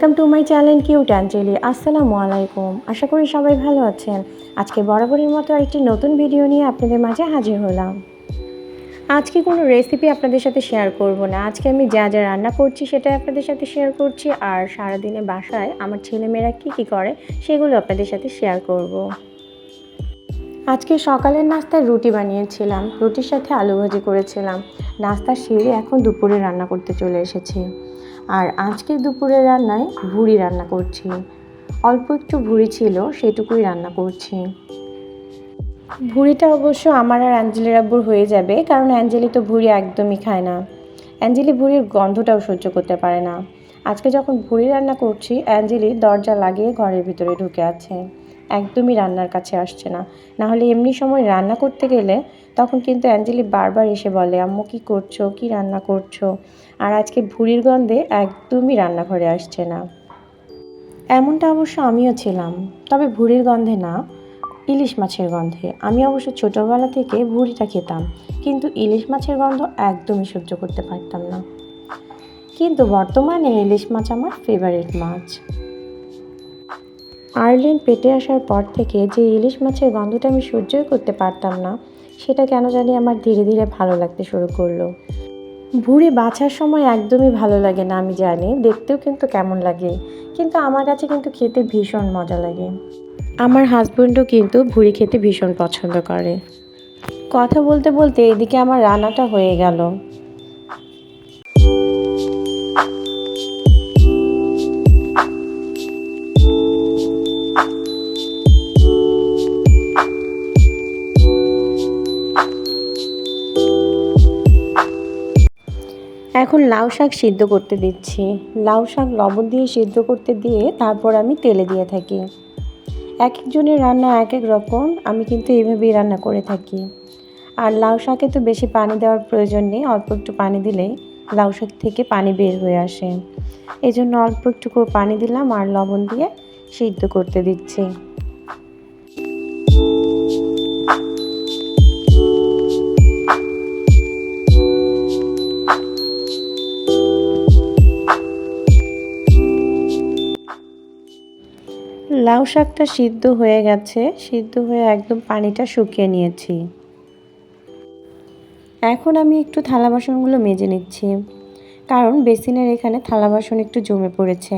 Welcome to my channel cute Angeli আসসালামু আলাইকুম আশা করি সবাই ভালো আছেন। আজকে বরাবরের মতো আরেকটি নতুন ভিডিও নিয়ে আপনাদের মাঝে হাজির হলাম। আজকে কোনো রেসিপি আপনাদের সাথে শেয়ার করব না। আজকে আমি যা যা রান্না করছি সেটাই আপনাদের সাথে শেয়ার করছি। আর সারাদিনে বাসায় আমার ছেলেমেয়েরা কী কী করে সেগুলো আপনাদের সাথে শেয়ার করব। আজকে সকালের নাস্তায় রুটি বানিয়েছিলাম। রুটির সাথে আলু ভাজি করেছিলাম। নাস্তা সেরে এখন দুপুরে রান্না করতে চলে এসেছি। আর আজকে দুপুরে রান্নায় ভুড়ি রান্না করছি। অল্প একটু ভুড়ি ছিল, সেটুকুই রান্না করছি। ভুড়িটা অবশ্য আমার আর অ্যাঞ্জেলির আব্বুর হয়ে যাবে, কারণ অ্যাঞ্জেলি তো ভুড়ি একদমই খায় না। অ্যাঞ্জেলি ভুড়ির গন্ধটাও সহ্য করতে পারে না। আজকে যখন ভুড়ি রান্না করছি, অ্যাঞ্জেলি দরজা লাগিয়ে ঘরের ভিতরে ঢুকে আছে। একদমই রান্নার কাছে আসছে না। না হলে এমনি সময় রান্না করতে গেলে তখন কিন্তু অ্যাঞ্জেলি বারবার এসে বলে, আম্মু, কী করছ? কী রান্না করছ? আর আজকে ভুড়ির গন্ধে একদমই রান্নাঘরে আসছে না। এমনটা অবশ্য আমিও ছিলাম। তবে ভুড়ির গন্ধে না, ইলিশ মাছের গন্ধে। আমি অবশ্য ছোটোবেলা থেকে ভুড়িটা খেতাম, কিন্তু ইলিশ মাছের গন্ধ একদমই সহ্য করতে পারতাম না। কিন্তু বর্তমানে ইলিশ মাছ আমার ফেভারিট মাছ। আর্লেন পেটে আসার পর থেকে যে ইলিশ মাছের গন্ধটা আমি সহ্যই করতে পারতাম না, সেটা কেন জানি আমার ধীরে ধীরে ভালো লাগতে শুরু করল। ভুড়ি বাছার সময় একদমই ভালো লাগে না, আমি জানি, দেখতেও কিন্তু কেমন লাগে, কিন্তু আমার কাছে কিন্তু খেতে ভীষণ মজা লাগে। আমার হাজব্যান্ডও কিন্তু ভুড়ি খেতে ভীষণ পছন্দ করে। কথা বলতে বলতে এদিকে আমার রান্নাটা হয়ে গেল। এখন লাউ শাক সিদ্ধ করতে দিচ্ছি। লাউ শাক লবণ দিয়ে সিদ্ধ করতে দিয়ে তারপর আমি তেলে দিয়ে থাকি। এক একজনের রান্না এক এক রকম, আমি কিন্তু এইভাবেই রান্না করে থাকি। আর লাউ শাকে তো বেশি পানি দেওয়ার প্রয়োজন নেই, অল্প একটু পানি দিলেই লাউ শাক থেকে পানি বের হয়ে আসে। এই জন্য অল্প একটু করে পানি দিলাম আর লবণ দিয়ে সিদ্ধ করতে দিচ্ছি। লাউ শাকটা সিদ্ধ হয়ে গেছে, সিদ্ধ হয়ে একদম পানিটা শুকিয়ে নিয়েছি। এখন আমি একটু থালা বাসনগুলো মেজে নিচ্ছি, কারণ বেসিনের এখানে থালা বাসন একটু জমে পড়েছে,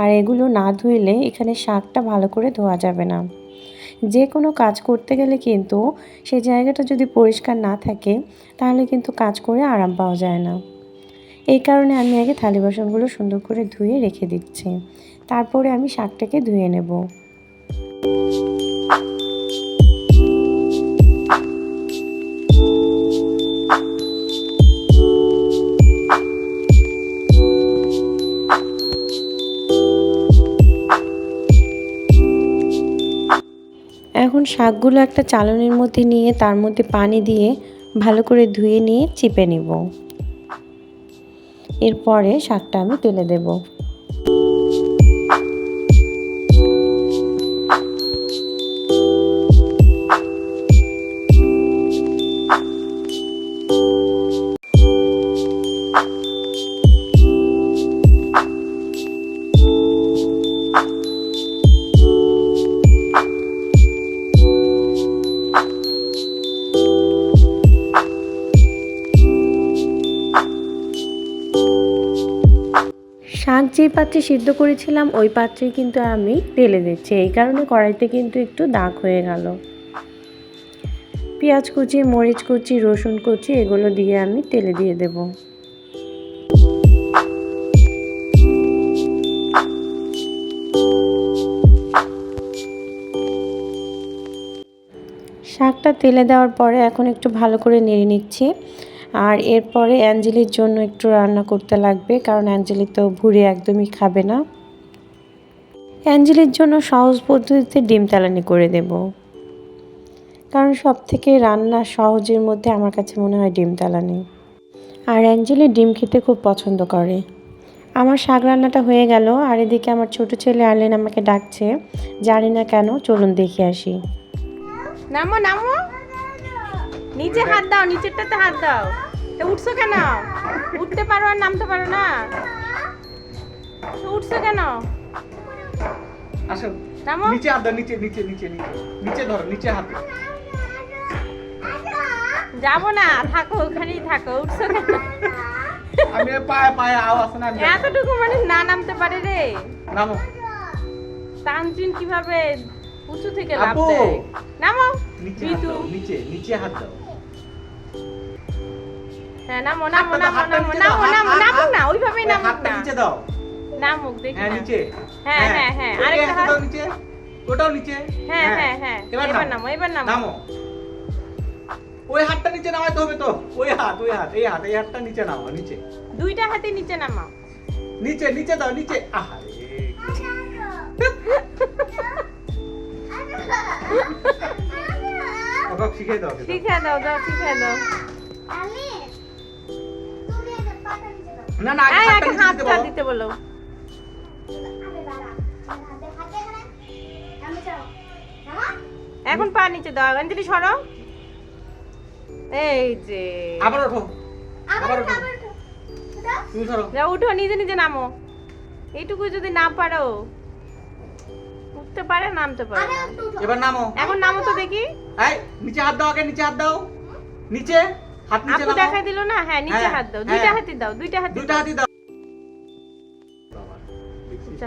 আর এগুলো না ধুইলে এখানে শাকটা ভালো করে ধোয়া যাবে না। যে কোনো কাজ করতে গেলে কিন্তু সেই জায়গাটা যদি পরিষ্কার না থাকে, তাহলে কিন্তু কাজ করে আরাম পাওয়া যায় না। এই কারণে আমি আগে থালি বাসনগুলো সুন্দর করে ধুয়ে রেখে দিচ্ছি। তারপরে আমি শাকটাকে ধুয়ে নেব। এখন শাকগুলো একটা চালনির মধ্যে নিয়ে তার মধ্যে পানি দিয়ে ভালো করে ধুয়ে নিয়ে চিপে নিব। এরপরে শাকটা আমি তুলে দেব। যে পাত্রে সিদ্ধ করেছিলাম, ওই পাত্রে কিন্তু আমি তেলে দিচ্ছি। এই কারণে কড়াইতে কিন্তু একটু দাগ হয়ে গেল। পেঁয়াজ কুচি, মরিচ কুচি, রসুন কুচি, এগুলো দিয়ে আমি তেলে দিয়ে দেব। শাকটা তেলে দেওয়ার পরে এখন একটু ভালো করে নেড়ে নিচ্ছি। আর এরপরে অ্যাঞ্জেলির জন্য একটু রান্না করতে লাগবে, কারণ অ্যাঞ্জেলি তো ভুড়ি একদমই খাবে না। অ্যাঞ্জেলির জন্য সহজ পদ্ধতিতে ডিম তালানি করে দেব। কারণ সব থেকে রান্না সহজের মধ্যে আমার কাছে মনে হয় ডিম তালানি। আর অ্যাঞ্জেলি ডিম খেতে খুব পছন্দ করে। আমার শাক রান্নাটা হয়ে গেল, আর এদিকে আমার ছোট ছেলে আর্লেন আমাকে ডাকছে। জানি না কেন, চলুন দেখে আসি। নামো নামো। নিচে হাত দাও নিচেরটাতে হাত দাও। তো উঠছো কেন? উঠতে পারো আর নামতে পারো না। উঠছো কেন? আসো। নামো। নিচে হাত দাও নিচে নিচে নিচে নিচে। নিচে ধরো নিচে হাত। দাও। যাব না থাকো ওখানেই থাকো। উঠছো কেন? আমি পায়ে পায়ে আওয়াজ না এতটুকু মানে না নামতে পারে রে। নামো। তানজিন কীভাবে উঁচু থেকে দেয় নামো। নিচে নিচে নিচে হাত দাও। হ্যাঁ নামো নামো হাতটা নামো নামো নামো নামো নামো না ওইভাবেই হাতটা না। নিচে দাও। নামুক দেখি হ্যাঁ নিচে। হ্যাঁ, হ্যাঁ, হ্যাঁ, আরেকটা হাত। দাও নিচে ওটাও নিচে। হ্যাঁ হ্যাঁ হ্যাঁ এবার এবার নামো। নামো এবার নামো। নামো। ওই হাতটা নিচে নামাইতে হবে তো। ওই হাত ওই হাত এই হাত এই হাতটা নিচে নাও নিচে। দুইটা হাতে নিচে নামাও। নিচে নিচে দাও নিচে। আহারে। ওকে দাও। শিখে দাও। দাও শিখে দাও। না না আগে হাতটা দিতে বলো। এখন পা নিচে দাও অঞ্জলি সরো। এই যে। আবার ওঠো। আবার ওঠো। তুমি সরো। যা উঠো নিজে নিজে নামো। এইটুকু যদি না পারো উঠতে পারে নামতে পারে। এবার নামো। এখন নামো তো দেখি। এই নিচে হাত দাও আগে নিচে হাত দাও। নিচে। হাত নিচে আপু দেখাই দিল না? হ্যাঁ নিচে হ্যাঁ, হাত দাও দুইটা হ্যাঁ। হাতি দাও দুইটা হাতি দুইটা দাও। হাতই দাও। আচ্ছা।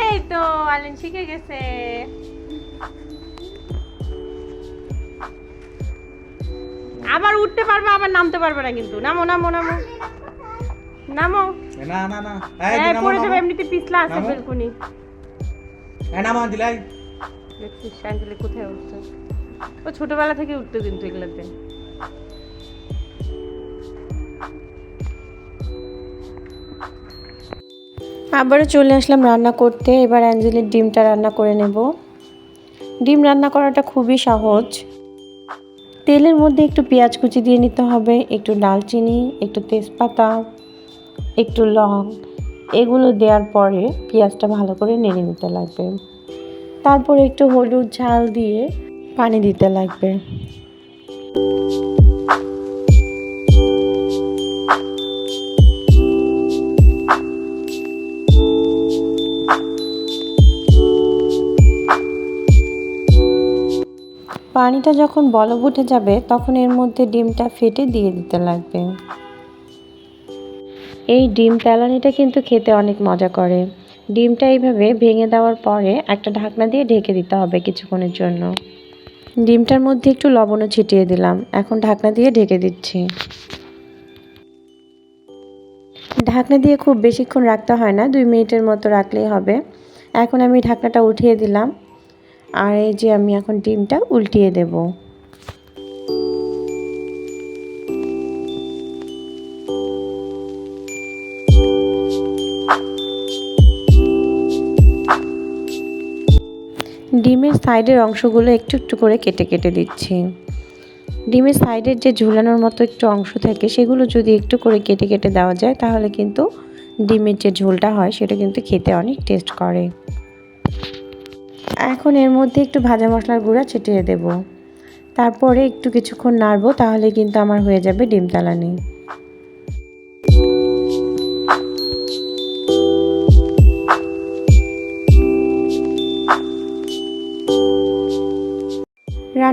এই তো আলিন শিখে গেছে। আবার উঠতে পারবে আবার নামতে পারবে না কিন্তু। নামো নামো নামো। নামো। না না না। এই হ্যাঁ নামো, পড়ে যাবে এমনিতে পিছলা আছে বেলকুনি। নামো দিলাই দেখছিস কোথায় উঠছে? ও ছোটবেলা থেকে উঠতো কিন্তু এগুলাতে। আবারও চলে আসলাম রান্না করতে। এবার অ্যাঞ্জেলির ডিমটা রান্না করে নেব। ডিম রান্না করাটা খুবই সহজ। তেলের মধ্যে একটু পেঁয়াজ কুচি দিয়ে নিতে হবে, একটু ডালচিনি, একটু তেজপাতা, একটু লং। এগুলো দেওয়ার পরে পেঁয়াজটা ভালো করে নেড়ে নিতে লাগবে। তারপরে একটু হলুদ ঝাল দিয়ে পানি দিতে লাগবে। পানিটা যখন বলব উঠে যাবে, তখন এর মধ্যে ডিমটা ফেটে দিয়ে দিতে লাগবে। এই ডিম তেলানিটা কিন্তু খেতে অনেক মজা করে। ডিমটা এইভাবে ভেঙে দেওয়ার পরে একটা ঢাকনা দিয়ে ঢেকে দিতে হবে কিছুক্ষণের জন্য। ডিমটার মধ্যে একটু লবণও ছিটিয়ে দিলাম। এখন ঢাকনা দিয়ে ঢেকে দিচ্ছি। ঢাকনা দিয়ে খুব বেশিক্ষণ রাখতে হয় না, দুই মিনিটের মতো রাখলেই হবে। এখন আমি ঢাকনাটা উঠিয়ে দিলাম। আর এই যে আমি এখন ডিমটা উল্টিয়ে দেব। সাইডের অংশগুলো একটু একটু করে কেটে কেটে দিচ্ছি। ডিমের সাইডের যে ঝুলানোর মতো একটু অংশ থাকে, সেগুলো যদি একটু করে কেটে কেটে দেওয়া যায়, তাহলে কিন্তু ডিমের যে ঝোলটা হয়, সেটা কিন্তু খেতে অনেক টেস্ট করে। এখন এর মধ্যে একটু ভাজা মশলার গুঁড়া ছিটিয়ে দেব। তারপরে একটু কিছুক্ষণ নাড়বো, তাহলে কিন্তু আমার হয়ে যাবে ডিম তালানি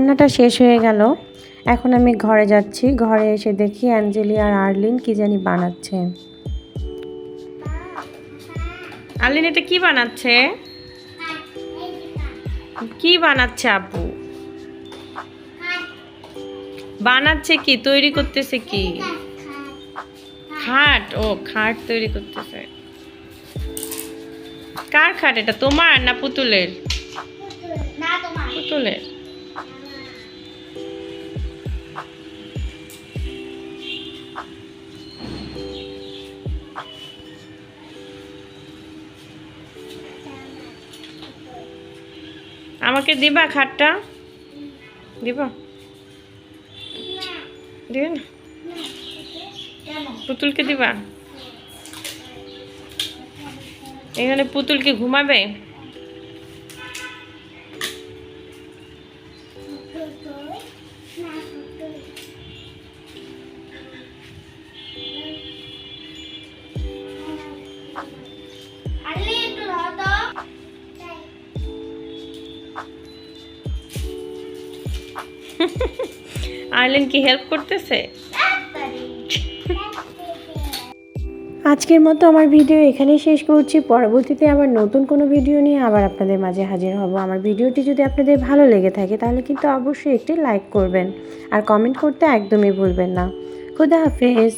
রান্নাটা শেষ হয়ে গেল। এখন আমি ঘরে যাচ্ছি। ঘরে এসে দেখি অ্যাঞ্জেলি আর আর্লিন কি জানি বানাচ্ছে। আলিন এটা কি বানাচ্ছে? কি বানাচ্ছে আপু বানাচ্ছে কি? তৈরি করতেছে কি? খাট। ও খাট তৈরি করতেছে। কার খাট এটা? তোমার না পুতুলের? পুতুলের। আমাকে দিবা খাটটা? দিবা? দিবে না? পুতুলকে দিবা? এখানে পুতুলকে ঘুমাবে? আর্লেন কি হেল্প করতেছে? আজকের মতো আমার ভিডিও এখানেই শেষ করছি। পরবর্তীতে আবার নতুন কোনো ভিডিও নিয়ে আবার আপনাদের মাঝে হাজির হব। আমার ভিডিওটি যদি আপনাদের ভালো লেগে থাকে, তাহলে কিন্তু অবশ্যই একটি লাইক করবেন। আর কমেন্ট করতে একদমই ভুলবেন না। খুদা হাফেজ।